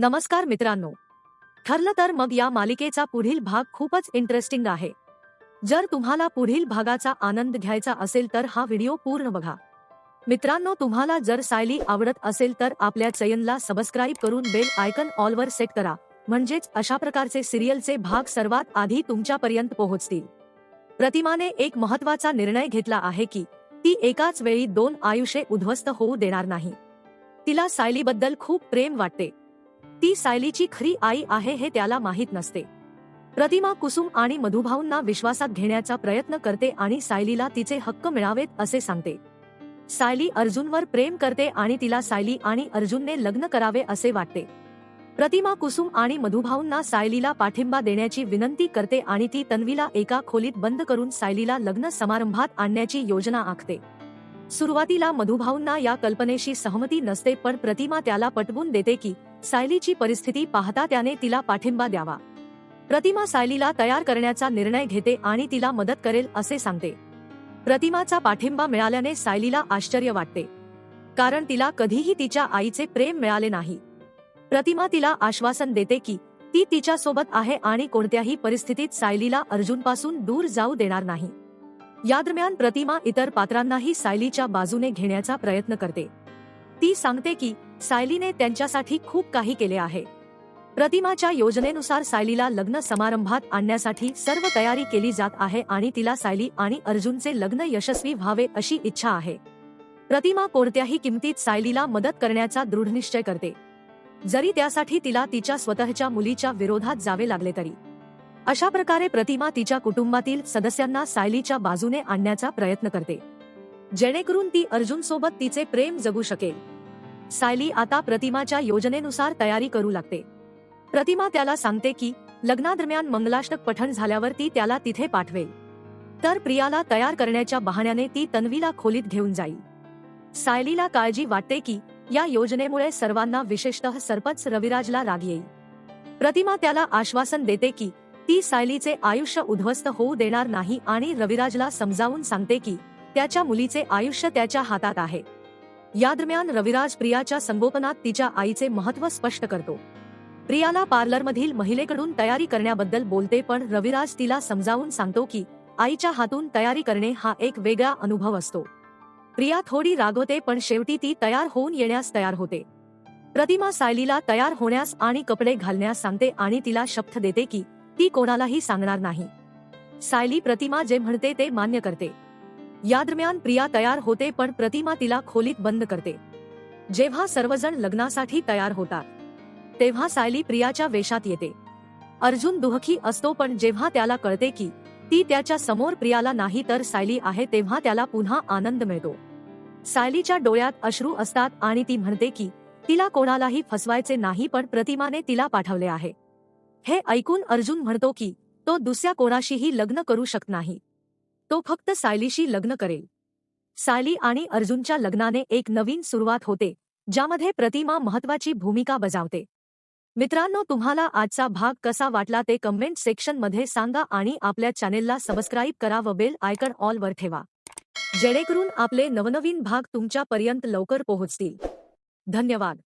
नमस्कार मित्रांनो. ठरलं तर मग या मालिकेचा पुढील भाग खूपच इंटरेस्टिंग आहे. जर तुम्हाला पुढील भागाचा आनंद घ्यायचा असेल तर हा व्हिडिओ पूर्ण बघा. मित्रांनो तुम्हाला जर सायली आवडत असेल तर आपल्या चयनला सबस्क्राईब करून बेल आयकन ऑलवर सेट करा. म्हणजेच अशा प्रकारचे सिरियलचे भाग सर्वात आधी तुमच्यापर्यंत पोहोचतील. प्रतिमाने एक महत्त्वाचा निर्णय घेतला आहे की ती एकाच वेळी दोन आयुष्ये उद्ध्वस्त होऊ देणार नाही. तिला सायलीबद्दल खूप प्रेम वाटते. ती सायलीची खरी आई आहे हे त्याला माहीत नसते. प्रतिमा कुसुम आणि मधुभाऊंना विश्वासात घेण्याचा प्रयत्न करते आणि सायलीला तिचे हक्क मिळावेत असे सांगते. सायली अर्जुनवर प्रेम करते आणि तिला सायली आणि अर्जुनने लग्न करावे असे वाटते. प्रतिमा कुसुम आणि मधुभाऊंना सायलीला पाठिंबा देण्याची विनंती करते आणि ती तन्वीला एका खोलीत बंद करून सायलीला लग्न समारंभात आणण्याची योजना आखते. सुरुवातीला मधुभाऊंना या कल्पनेशी सहमती नसते पण प्रतिमा त्याला पटवून देते की सायलीची परिस्थिती पाहता त्याने तिला पाठिंबा द्यावा. प्रतिमा सायलीला तयार करण्याचा निर्णय घेते आणि तिला मदत करेल असे सांगते. प्रतिमाचा पाठिंबा मिळाल्याने सायलीला आश्चर्य वाटते. कारण तिला कधीही तिच्या आईचे प्रेम मिळाले नाही. प्रतिमा तिला आश्वासन देते की ती तिच्यासोबत आहे आणि कोणत्याही परिस्थितीत सायलीला अर्जुनपासून दूर जाऊ देणार नाही. या दरम्यान प्रतिमा इतर पात्रांनाही सायलीच्या बाजूने घेण्याचा प्रयत्न करते. ती सांगते की सायलीने त्यांच्यासाठी खूप काही केले आहे. प्रतिमाच्या योजनेनुसार सायलीला लग्न समारंभात आणण्यासाठी सर्व तयारी केली जात आहे आणि तिला सायली आणि अर्जुनचे लग्न यशस्वी व्हावे अशी इच्छा आहे. प्रतिमा कोणत्याही किमतीत सायलीला मदत करण्याचा दृढनिश्चय करते. जरी त्यासाठी तिला तिच्या स्वतःच्या मुलीच्या विरोधात जावे लागले तरी. अशा प्रकारे प्रतिमा तिच्या कुटुंबातील सदस्यांना सायलीच्या बाजूने आणण्याचा प्रयत्न करते. जेणेकरून ती अर्जुन सोबत तिचे प्रेम जगू शकेल. सायली आता प्रतिमाच्या योजनेनुसार तयारी करू लागते. प्रतिमा त्याला सांगते की लग्नादरम्यान मंगलाष्टक पठण झाल्यावर ती त्याला तिथे पाठवेल. तर प्रियाला तयार करण्याच्या बहाण्याने ती तन्वीला खोलीत घेऊन जाईल. सायलीला काळजी वाटते की या योजनेमुळे सर्वांना विशेषतः सरपंच रविराजला राग येईल. प्रतिमा त्याला आश्वासन देते की ती सायलीचे आयुष्य उद्ध्वस्त होऊ देणार नाही आणि रविराजला समजावून सांगते की त्याच्या मुलीचे आयुष्य त्याच्या हातात आहे. या दरम्यान रविराज प्रियाच्या संगोपनात तिच्या आईचे महत्त्व स्पष्ट करतो. प्रियाला पार्लरमधील महिलेकडून तयारी करण्याबद्दल बोलते पण रविराज तिला समजावून सांगतो की आईच्या हातून तयारी करणे हा एक वेगळा अनुभव असतो. प्रिया थोडी रागवते पण शेवटी ती तयार होऊन येण्यास तयार होते. प्रतिमा सायलीला तयार होण्यास आणि कपडे घालण्यास सांगते आणि तिला शपथ देते की ती कोणालाही सांगणार नाही. सायली प्रतिमा जे म्हणते ते मान्य करते. या दरम्यान प्रिया तयार होते पण प्रतिमा तिला खोलीत बंद करते. जेव्हा सर्वजण लग्नासाठी तयार होतात तेव्हा सायली प्रियाच्या वेशात येते. अर्जुन दुहखी असतो पण जेव्हा त्याला कळते की ती त्याच्यासमोर प्रियाला नाही तर सायली आहे तेव्हा त्याला पुन्हा आनंद मिळतो. सायलीच्या डोळ्यात अश्रू असतात आणि ती म्हणते की तिला कोणालाही फसवायचे नाही पण प्रतिमाने तिला पाठवले आहे. हे ऐकून अर्जुन म्हणतो की तो दुसऱ्या कोणाशीही लग्न करू शकत नाही. तो फक्त सायलीशी लग्न करेल. सायली आणि अर्जुनच्या लग्नाने एक नवीन सुरुवात होते ज्यामध्ये प्रतिमा महत्वाची भूमिका बजावते. मित्रांनो तुम्हाला आजचा भाग कसा वाटला ते कमेंट सेक्शनमध्ये सांगा आणि आपल्या चॅनेलला सबस्क्राईब करा व बेल आयकन ऑल वर ठेवा. जेणेकरून आपले नवनवीन भाग तुमच्यापर्यंत लवकर पोहोचतील. धन्यवाद.